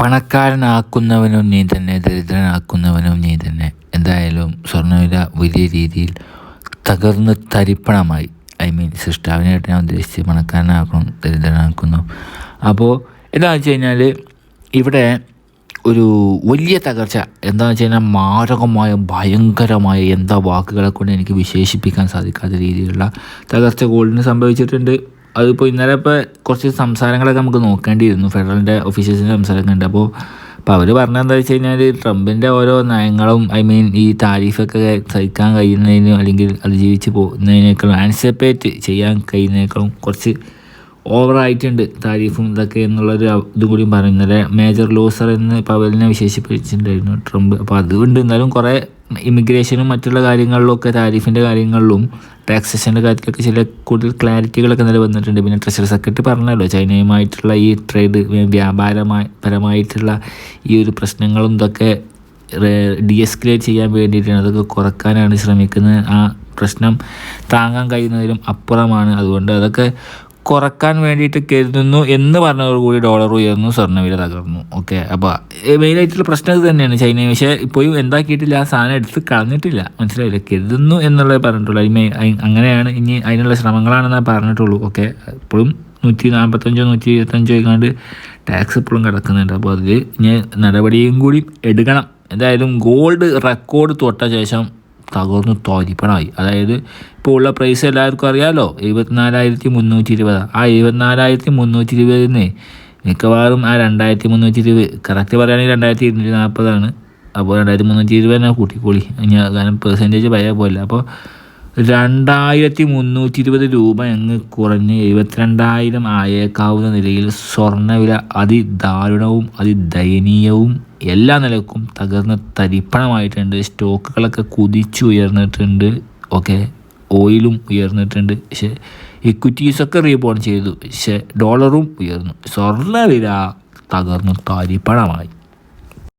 പണക്കാരനാക്കുന്നവനും നീ തന്നെ ദരിദ്രനാക്കുന്നവനും നീ തന്നെ. എന്തായാലും സ്വർണവില വലിയ രീതിയിൽ തകർന്ന് തരിപ്പണമായി. ഐ മീൻ സൃഷ്ടാവിനായിട്ട് ഞാൻ ഉദ്ദേശിച്ച് പണക്കാരനാക്കണം ദരിദ്രനാക്കുന്നു. അപ്പോൾ എന്താണെന്ന് വെച്ച് കഴിഞ്ഞാൽ ഇവിടെ ഒരു വലിയ തകർച്ച. എന്താണെന്ന് വെച്ച് കഴിഞ്ഞാൽ മാരകമായ ഭയങ്കരമായ എന്താ വാക്കുകളെ കൊണ്ട് എനിക്ക് വിശേഷിപ്പിക്കാൻ സാധിക്കാത്ത രീതിയിലുള്ള തകർച്ച ഗോൾഡിന് സംഭവിച്ചിട്ടുണ്ട്. അതിപ്പോൾ ഇന്നലെ ഇപ്പോൾ കുറച്ച് സംസാരങ്ങളൊക്കെ നമുക്ക് നോക്കേണ്ടിയിരുന്നു. ഫെഡറലിന്റെ ഒഫീഷ്യൽസിന്റെ സംസാരമൊക്കെ ഉണ്ട് അപ്പോൾ അപ്പോൾ അവർ പറഞ്ഞത് എന്താ വെച്ച് കഴിഞ്ഞാൽ ട്രംപിന്റെ ഓരോ നയങ്ങളും ഐ മീൻ ഈ താരിഫൊക്കെ സഹിക്കാൻ കഴിയുന്നതിനും അല്ലെങ്കിൽ അതിജീവിച്ച് പോകുന്നതിനേക്കാളും ആൻസിപ്പേറ്റ് ചെയ്യാൻ കഴിയുന്നതിനേക്കാളും കുറച്ച് ഓവറായിട്ടുണ്ട് താരിഫും ഇതൊക്കെ എന്നുള്ളൊരു ഇതും കൂടി പറയുന്നത് മേജർ ലൂസർ എന്ന് പവലിനെ വിശേഷിപ്പിച്ചിട്ടുണ്ടായിരുന്നു ട്രംപ്. അപ്പോൾ അതുകൊണ്ട് എന്നാലും കുറേ ഇമിഗ്രേഷനും മറ്റുള്ള കാര്യങ്ങളിലൊക്കെ താരിഫിന്റെ കാര്യങ്ങളിലും ടാക്സേഷന്റെ കാര്യത്തിലൊക്കെ ചില കൂടുതൽ ക്ലാരിറ്റികളൊക്കെ ഇന്നലെ വന്നിട്ടുണ്ട്. പിന്നെ ട്രഷറി സെക്രട്ടറി പറഞ്ഞല്ലോ ചൈനയുമായിട്ടുള്ള ഈ ട്രേഡ് വ്യാപാരമായി പരമായിട്ടുള്ള ഈ ഒരു പ്രശ്നങ്ങളും ഇതൊക്കെ ഡി എസ്കലേറ്റ് ചെയ്യാൻ വേണ്ടിയിട്ടാണ്. അതൊക്കെ കുറക്കാനാണ് ശ്രമിക്കുന്നത്. ആ പ്രശ്നം താങ്ങാൻ കഴിയുന്നതിലും അപ്പുറമാണ്. അതുകൊണ്ട് അതൊക്കെ കുറയ്ക്കാൻ വേണ്ടിയിട്ട് കരുതുന്നു എന്ന് പറഞ്ഞതോടുകൂടി ഡോളർ ഉയർന്നു സ്വർണവില തകർന്നു. ഓക്കെ അപ്പോൾ മെയിനായിട്ടുള്ള പ്രശ്നം ഇത് തന്നെയാണ് ചൈന പക്ഷേ ഇപ്പോഴും എന്താക്കിയിട്ടില്ല ആ സാധനം എടുത്ത് കളഞ്ഞിട്ടില്ല. മനസ്സിലായില്ല? കരുതുന്നു എന്നുള്ളത് പറഞ്ഞിട്ടുള്ളൂ. അങ്ങനെയാണ് ഇനി അതിനുള്ള ശ്രമങ്ങളാണെന്ന് പറഞ്ഞിട്ടുള്ളൂ. ഓക്കെ ഇപ്പോഴും നൂറ്റി നാൽപ്പത്തഞ്ചോ നൂറ്റി ഇരുപത്തഞ്ചോ എങ്ങാണ്ട് ടാക്സ് ഇപ്പോഴും കിടക്കുന്നുണ്ട്. അപ്പോൾ അതിൽ ഇനി നടപടിയും കൂടി എടുക്കണം. എന്തായാലും ഗോൾഡ് റെക്കോർഡ് തൊട്ട ശേഷം തകർന്ന് തോരിപ്പണമായി അതായത് ഇപ്പോൾ ഉള്ള പ്രൈസ് എല്ലാവർക്കും അറിയാമല്ലോ എഴുപത്തിനാലായിരത്തി മുന്നൂറ്റി ഇരുപത് ആ എഴുപത്തിനാലായിരത്തി മുന്നൂറ്റി ഇരുപതിന് മിക്കവാറും ആ രണ്ടായിരത്തി മുന്നൂറ്റി ഇരുപത് കറക്റ്റ് പറയുകയാണെങ്കിൽ രണ്ടായിരത്തി ഇരുന്നൂറ്റി നാൽപ്പതാണ് അപ്പോൾ രണ്ടായിരത്തി മുന്നൂറ്റി ഇരുപത് തന്നെ കൂട്ടിക്കോളി. ഞാൻ കാരണം പെർസെന്റേജ് പഴയ പോലെ അപ്പോൾ രണ്ടായിരത്തി മുന്നൂറ്റി ഇരുപത് രൂപ അങ്ങ് കുറഞ്ഞ് എഴുപത്തിരണ്ടായിരം ആയേക്കാവുന്ന നിലയിൽ സ്വർണവില അതിദാരുണവും അതിദയനീയവും എല്ലാ നിലക്കും തകർന്ന് തരിപ്പണമായിട്ടുണ്ട്. സ്റ്റോക്കുകളൊക്കെ കുതിച്ചു ഉയർന്നിട്ടുണ്ട്. ഓക്കെ ഓയിലും ഉയർന്നിട്ടുണ്ട്. പക്ഷേ ഇക്വിറ്റീസൊക്കെ റീബോൺ ചെയ്തു. പക്ഷേ ഡോളറും ഉയർന്നു. സ്വർണവില തകർന്ന് തരിപ്പണമായി.